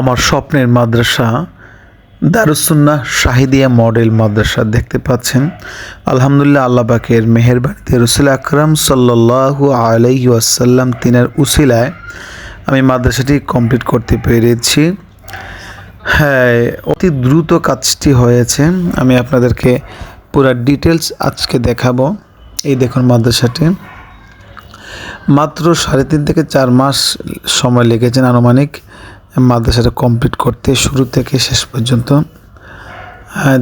আমার স্বপ্নের মাদ্রাসা দারুসুন্না শাহিদিয়া মডেল মাদ্রাসা দেখতে পাচ্ছেন। আলহামদুলিল্লাহ আল্লাহ মেহেরবানিতে রসুল আকরাম সাল্লাল্লাহু আলাইহি ওয়াসাল্লাম তিনার উসিলায় আমি মাদ্রাসাটি কমপ্লিট করতে পেরেছি। হ্যাঁ অতি দ্রুত কাজটি হয়েছে। আমি আপনাদেরকে পুরো ডিটেলস আজকে দেখাবো। এই দেখুন মাদ্রাসাটি। মাত্র সাড়ে তিন থেকে চার মাস সময় লেগেছেন আনুমানিক। মাদ্রাসাটা কমপ্লিট করতে শুরু থেকে শেষ পর্যন্ত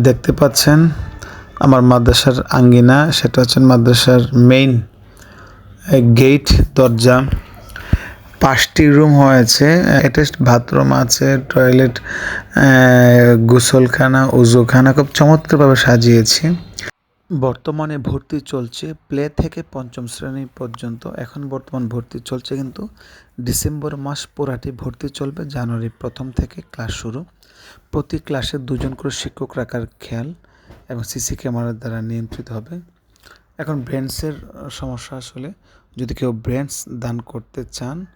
দেখতে পাচ্ছেন আমার মাদ্রাসার আঙ্গিনা, সেটা হচ্ছে মাদ্রাসার মেইন গেট দরজা। পাঁচটি রুম হয়েছে অ্যাটাচড বাথরুম আছে টয়লেট গোসলখানা, উজুখানা, খুব চমৎকারভাবে সাজিয়েছি। বর্তমানে ভর্তি চলছে প্লে থেকে পঞ্চম শ্রেণি পর্যন্ত। এখন বর্তমান ভর্তি চলছে কিন্তু ডিসেম্বর মাস পুরাটি ভর্তি চলবে, জানুয়ারি প্রথম থেকে ক্লাস শুরু। প্রতি ক্লাসে দুজন করে শিক্ষক রাখার খেয়াল এবং সিসি ক্যামেরার দ্বারা নিয়ন্ত্রিত হবে। এখন ব্রেন্ডসের সমস্যা আসলে যদি কেউ ব্রেন্ডস দান করতে চান,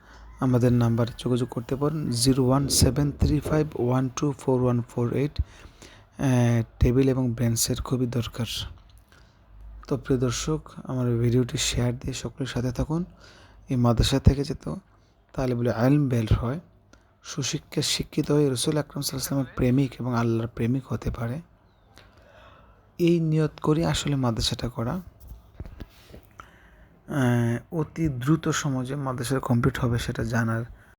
আমাদের নাম্বারে যোগাযোগ করতে পারেন zero one seven three five one two four one four eight. Table এবং ব্রেন্ডসের খুবই দরকার। তো প্রিয় দর্শক, আমার ভিডিওটি শেয়ার দিয়ে সকলের সাথে থাকুন। এই মাদ্রাসা থেকে যেত তাহলে বলে আইলম বেল হয় সুশিক্ষা শিক্ষিত হয়ে রসুল আকরম সাল্লামের প্রেমিক এবং আল্লাহর প্রেমিক হতে পারে। এই নিয়ত করে আসলে মাদ্রাসাটা করা। অতি দ্রুত সমাজে মাদ্রাসাটা কমপ্লিট হবে সেটা জানার